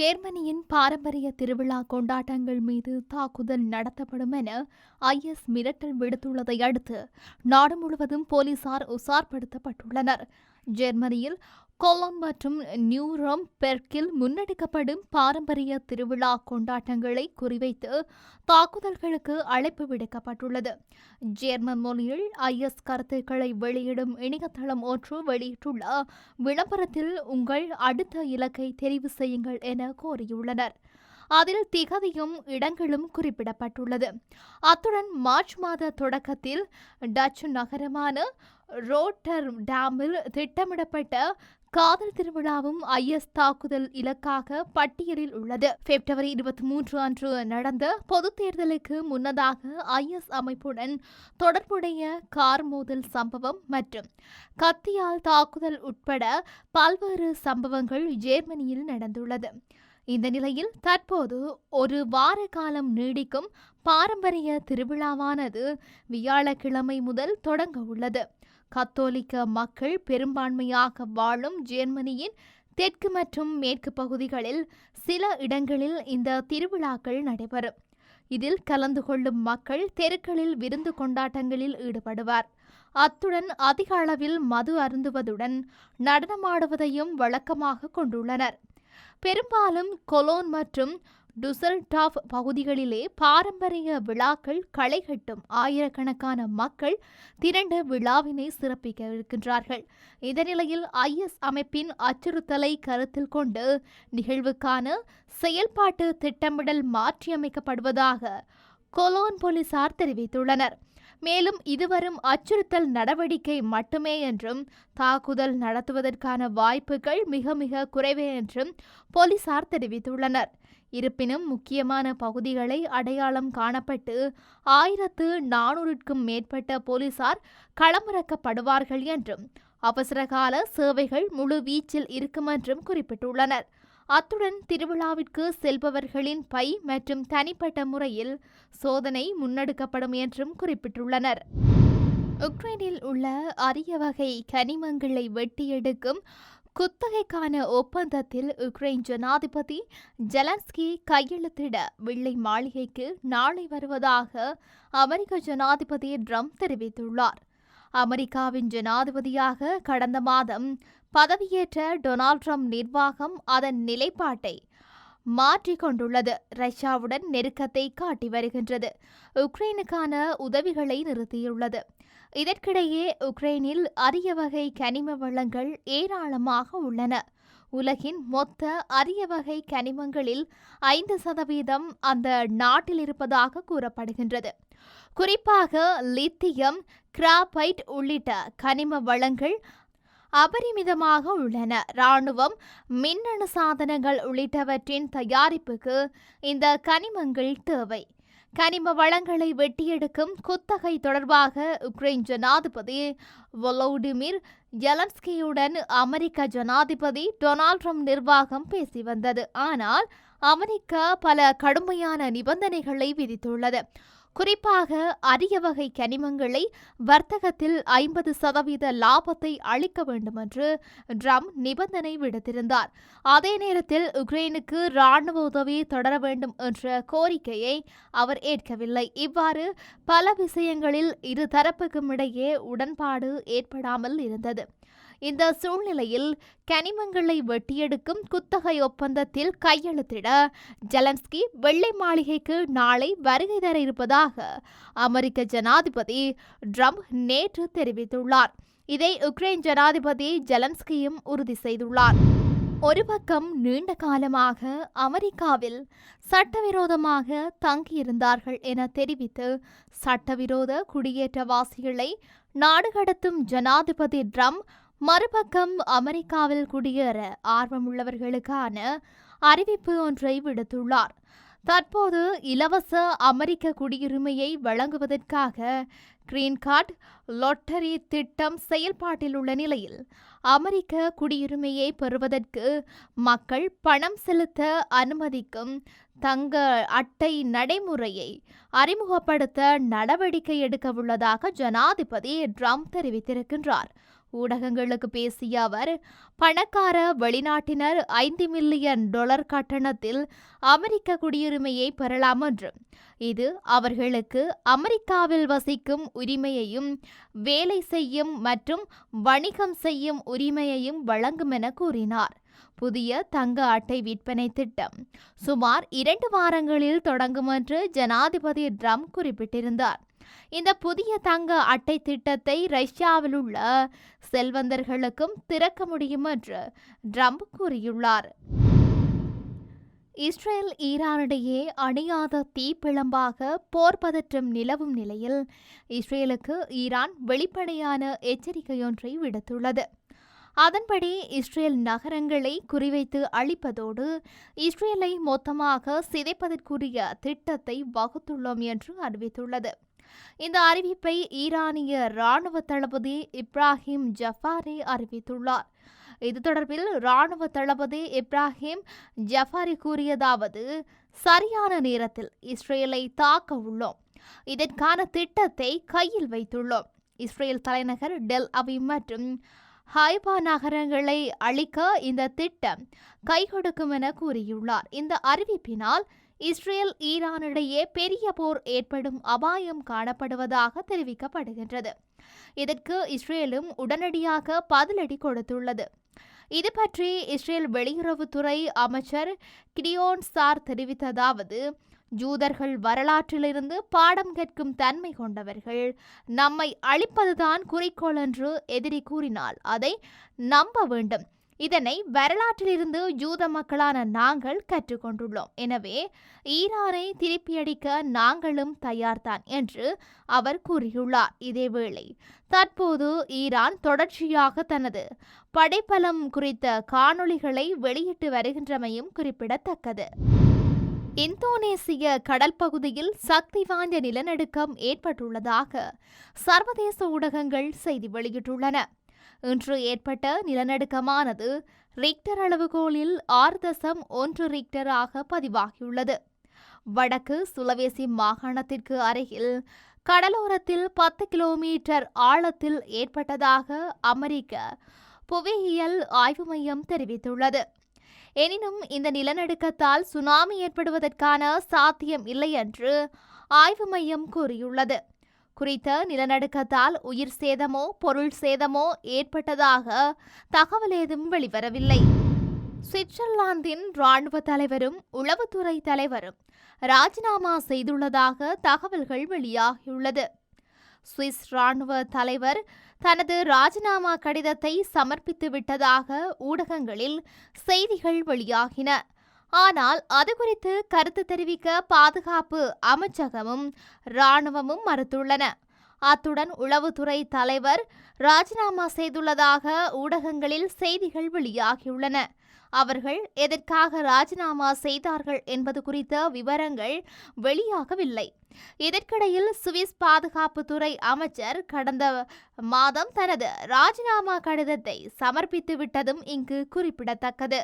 ஜேர்மனியின் பாரம்பரிய திருவிழா கொண்டாட்டங்கள் மீது தாக்குதல் நடத்தப்படும் என ஐஎஸ் மிரட்டல் விடுத்துள்ளதை அடுத்து நாடு முழுவதும் போலீசார் உசார்படுத்தப்பட்டுள்ளனர் ஜெர்மனியில் கொல்லம் மற்றும் நியூரம் பெர்க்கில் முன்னெடுக்கப்படும் பாரம்பரிய திருவிழா கொண்டாட்டங்களை குறிவைத்து தாக்குதல்களுக்கு அழைப்பு விடுக்கப்பட்டுள்ளது. ஜேர்மன் மொழியில் ஐஎஸ் கருத்துக்களை வெளியிடும் இணையதளம் ஒன்று வெளியிட்டுள்ள விளம்பரத்தில் உங்கள் அடுத்த இலக்கை தெரிவு செய்யுங்கள் என கோரியுள்ளனர். அதில் திகதியும் இடங்களும் குறிப்பிடப்பட்டுள்ளது. அத்துடன் மார்ச் மாத தொடக்கத்தில் டச்சு நகரமான ரோட்டர் டேமில் திட்டமிடப்பட்ட காதல் திருவிழாவும் ஐஎஸ் தாக்குதல் இலக்காக பட்டியலில் உள்ளது. பிப்ரவரி இருபத்தி மூன்று அன்று நடந்த பொது தேர்தலுக்கு முன்னதாக ஐஎஸ் அமைப்புடன் தொடர்புடைய கார் மோதல் சம்பவம் மற்றும் கத்தியால் தாக்குதல் உட்பட பல்வேறு சம்பவங்கள் ஜேர்மனியில் நடந்துள்ளது. இந்த நிலையில் தற்போது ஒரு வார காலம் நீடிக்கும் பாரம்பரிய திருவிழாவானது வியாழக்கிழமை முதல் தொடங்க உள்ளது. கத்தோலிக்க மக்கள் பெரும்பான்மையாக வாழும் ஜெர்மனியின் தெற்கு மற்றும் மேற்கு பகுதிகளில் சில இடங்களில் இந்த திருவிழாக்கள் நடைபெறும். இதில் கலந்து கொள்ளும் மக்கள் தெருக்களில் விருந்து கொண்டாட்டங்களில் ஈடுபடுவார். அத்துடன் அதிக அளவில் மது அருந்துவதுடன் நடனமாடுவதையும் வழக்கமாக கொண்டுள்ளனர். பெரும்பாலும் கொலோன் மற்றும் டுசல்டாஃப் பகுதிகளிலே பாரம்பரிய விழாக்கள் களைகட்டும் ஆயிரக்கணக்கான மக்கள் திரண்டு விழாவினை சிறப்பிக்க இருக்கின்றார்கள். இதனிலையில் நிலையில் ஐஎஸ் அமைப்பின் அச்சுறுத்தலை கருத்தில் கொண்டு நிகழ்வுக்கான செயல்பாட்டு திட்டமிடல் மாற்றியமைக்கப்படுவதாக கொலோன் போலீசார் தெரிவித்துள்ளனர். மேலும் இதுவரும் அச்சுறுத்தல் நடவடிக்கை மட்டுமே என்றும் தாக்குதல் நடத்துவதற்கான வாய்ப்புகள் மிக மிக குறைவே என்றும் போலீசார் தெரிவித்துள்ளனர். இருப்பினும் முக்கியமான பகுதிகளை அடையாளம் காணப்பட்டு ஆயிரத்து நானூறுக்கும் மேற்பட்ட போலீசார் களமிறக்கப்படுவார்கள் என்றும் அவசரகால சேவைகள் முழு வீச்சில் இருக்கும் என்றும் குறிப்பிட்டுள்ளனர். அத்துடன் திருவிழாவிற்கு செல்பவர்களின் பை மற்றும் தனிப்பட்ட முறையில் சோதனை முன்னெடுக்கப்படும் என்றும் குறிப்பிட்டுள்ளனர். உக்ரைனில் உள்ள அரிய வகை கனிமங்களை வெட்டி எடுக்கும் குத்தகைக்கான ஒப்பந்தத்தில் உக்ரைன் ஜனாதிபதி ஜெலன்ஸ்கி கையெழுத்திட வெள்ளை மாளிகைக்கு நாளை வருவதாக அமெரிக்க ஜனாதிபதி ட்ரம்ப் தெரிவித்துள்ளார். அமெரிக்காவின் ஜனாதிபதியாக கடந்த மாதம் பதவியேற்ற டொனால்ட் ட்ரம்ப் நிர்வாகம் அதன் நிலைப்பாட்டை மாற்றிக்கொண்டுள்ளது. ரஷ்யாவுடன் நெருக்கத்தை காட்டி வருகின்றது. உக்ரைனுக்கான உதவிகளை நிறுத்தியுள்ளது. இதற்கிடையே உக்ரைனில் அரிய வகை கனிம வளங்கள் ஏராளமாக உள்ளன. உலகின் மொத்த அரிய வகை கனிமங்களில் ஐந்து சதவீதம் அந்த நாட்டில் இருப்பதாக கூறப்படுகின்றது. குறிப்பாக லித்தியம் கிராபைட் உள்ளிட்ட கனிம வளங்கள் அபரிமிதமாக உள்ளன. இராணுவம் மின்னணு சாதனங்கள் உள்ளிட்டவற்றின் தயாரிப்புக்கு இந்த கனிமங்கள் தேவை. கனிம வளங்களை வெட்டியெடுக்கும் குத்தகை தொடர்பாக உக்ரைன் ஜனாதிபதி வொலோடிமிர் ஜெலன்ஸ்கியுடன் அமெரிக்க ஜனாதிபதி டொனால்ட் ட்ரம்ப் நிர்வாகம் பேசி வந்தது. ஆனால் அமெரிக்கா பல கடுமையான நிபந்தனைகளை விதித்துள்ளது. குறிப்பாக அரிய வகை கனிமங்களை வர்த்தகத்தில் ஐம்பது சதவீத லாபத்தை அளிக்க வேண்டும் என்று ட்ரம்ப் நிபந்தனை விடுத்திருந்தார். அதே நேரத்தில் உக்ரைனுக்கு ராணுவ உதவி தொடர வேண்டும் என்ற கோரிக்கையை அவர் ஏற்கவில்லை. இவ்வாறு பல விஷயங்களில் இரு தரப்புக்கும் இடையே உடன்பாடு ஏற்படாமல் இருந்தது. இந்த சூழ்நிலையில் கனிமங்களை வெட்டியெடுக்கும் குத்தகை ஒப்பந்தத்தில் கையெழுத்திட ஜெலன்ஸ்கி வெள்ளை மாளிகைக்கு நாளை வருகை தர இருப்பதாக அமெரிக்க ஜனாதிபதி ட்ரம்ப் நேற்று தெரிவித்துள்ளார். இதை உக்ரைன் ஜனாதிபதி ஜெலன்ஸ்கியும் உறுதி செய்துள்ளார். ஒரு பக்கம் நீண்ட காலமாக அமெரிக்காவில் சட்டவிரோதமாக தங்கியிருந்தார்கள் என தெரிவித்து சட்டவிரோத குடியேற்றவாசிகளை நாடு கடத்தும் ஜனாதிபதி ட்ரம்ப் மறுபக்கம் அமெரிக்காவில் குடியேற ஆர்வமுள்ளவர்களுக்கான அறிவிப்பு ஒன்றை விடுத்துள்ளார். தற்போது இலவச அமெரிக்க குடியுரிமையை வழங்குவதற்காக கிரீன் கார்டு லொட்டரி திட்டம் செயல்பாட்டில் உள்ள நிலையில் அமெரிக்க குடியுரிமையை பெறுவதற்கு மக்கள் பணம் செலுத்த அனுமதிக்கும் தங்க அட்டை நடைமுறையை அறிமுகப்படுத்த நடவடிக்கை எடுக்க உள்ளதாக ஜனாதிபதி ட்ரம்ப் தெரிவித்திருக்கின்றார். ஊடகங்களுக்கு பேசிய அவர் பணக்கார வெளிநாட்டினர் ஐந்து மில்லியன் டொலர் கட்டணத்தில் அமெரிக்க குடியுரிமையை பெறலாம் என்றும் இது அவர்களுக்கு அமெரிக்காவில் வசிக்கும் உரிமையையும் வேலை செய்யும் மற்றும் வணிகம் செய்யும் உரிமையையும் வழங்கும் என கூறினார். புதிய தங்க அட்டை விற்பனை திட்டம் சுமார் இரண்டு வாரங்களில் தொடங்கும் என்று ஜனாதிபதி ட்ரம்ப் குறிப்பிட்டிருந்தார். இந்த புதிய தங்க அட்டை திட்டத்தை ரஷ்யாவில் உள்ள செல்வந்தர்களுக்கும் திறக்க முடியும் என்று ட்ரம்ப் கூறியுள்ளார். இஸ்ரேல் ஈரானிடையே அணியாத தீப்பிழம்பாக போர் பதற்றம் நிலவும் நிலையில் இஸ்ரேலுக்கு ஈரான் வெளிப்படையான எச்சரிக்கையொன்றை விடுத்துள்ளது. அதன்படி இஸ்ரேல் நகரங்களை குறிவைத்து அழிப்பதோடு இஸ்ரேலை மொத்தமாக சிதைப்பதற்குரிய திட்டத்தை வகுத்துள்ளோம் என்று அறிவித்துள்ளது. இந்த அறிவிப்பை ஈரானிய ராணுவ தளபதி இப்ராஹிம் ஜஃபாரி அறிவித்துள்ளார். இது தொடர்பில் ராணுவ தளபதி இப்ராஹிம் ஜஃபாரி கூறியதாவது சரியான நேரத்தில் இஸ்ரேலை தாக்க உள்ளோம். இதற்கான திட்டத்தை கையில் வைத்துள்ளோம். இஸ்ரேல் தலைநகர் டெல் அவி மற்றும் ஹைபா நகரங்களை அழிக்க இந்த திட்டம் கை கொடுக்கும் என கூறியுள்ளார். இந்த அறிவிப்பினால் இஸ்ரேல் ஈரானிடையே பெரிய போர் ஏற்படும் அபாயம் காணப்படுவதாக தெரிவிக்கப்படுகின்றது. இதற்கு இஸ்ரேலும் உடனடியாக பதிலடி கொடுத்துள்ளது. இது பற்றி இஸ்ரேல் வெளியுறவுத்துறை அமைச்சர் கிடியோன் சார் தெரிவித்ததாவது ஜூதர்கள் வரலாற்றிலிருந்து பாடம் கேட்கும் தன்மை கொண்டவர்கள். நம்மை அழிப்பதுதான் குறிக்கோள் என்று எதிரி கூறினால் அதை நம்ப வேண்டும். இதனை வரலாற்றிலிருந்து யூத மக்களான நாங்கள் கற்றுக்கொண்டுள்ளோம். எனவே ஈரானை திருப்பியடிக்க நாங்களும் தயார்தான் என்று அவர் கூறியுள்ளார். இதேவேளை தற்போது ஈரான் தொடர்ச்சியாக தனது படைப்பலம் குறித்த காணொளிகளை வெளியிட்டு வருகின்றமையும் குறிப்பிடத்தக்கது. இந்தோனேசிய கடல் பகுதியில் சக்தி வாய்ந்த நிலநடுக்கம் ஏற்பட்டுள்ளதாக சர்வதேச ஊடகங்கள் செய்தி வெளியிட்டுள்ளன. இன்று ஏற்பட்ட நிலநடுக்கமானது ரிக்டர் அளவுகோலில் ஆறு தசம் ஒன்று ரிக்டராக பதிவாகியுள்ளது. வடக்கு சுலவேசி மாகாணத்திற்கு அருகில் கடலோரத்தில் பத்து கிலோமீட்டர் ஆழத்தில் ஏற்பட்டதாக அமெரிக்க புவியியல் ஆய்வு மையம் தெரிவித்துள்ளது. எனினும் இந்த நிலநடுக்கத்தால் சுனாமி ஏற்படுவதற்கான சாத்தியம் இல்லை என்று ஆய்வு மையம் கூறியுள்ளது. குறித்த நிலநடுக்கத்தால் உயிர் சேதமோ பொருள் சேதமோ ஏற்பட்டதாக தகவல் ஏதும் வெளிவரவில்லை. சுவிட்சர்லாந்தின் ராணுவ தலைவரும் உளவுத்துறை தலைவரும் ராஜினாமா செய்துள்ளதாக தகவல்கள் வெளியாகியுள்ளது. சுவிஸ் ராணுவ தலைவர் தனது ராஜினாமா கடிதத்தை சமர்ப்பித்து விட்டதாக ஊடகங்களில் செய்திகள் வெளியாகின. ஆனால் அது குறித்து கருத்து தெரிவிக்க பாதுகாப்பு அமைச்சகமும் இராணுவமும் மறுத்துள்ளன. அத்துடன் உளவுத்துறை தலைவர் ராஜினாமா செய்துள்ளதாக ஊடகங்களில் செய்திகள் வெளியாகியுள்ளன. அவர்கள் எதற்காக ராஜினாமா செய்தார்கள் என்பது குறித்த விவரங்கள் வெளியாகவில்லை. இதற்கிடையில் சுவிஸ் பாதுகாப்புத்துறை அமைச்சர் கடந்த மாதம் தனது ராஜினாமா கடிதத்தை சமர்ப்பித்து விட்டதும் இங்கு குறிப்பிடத்தக்கது.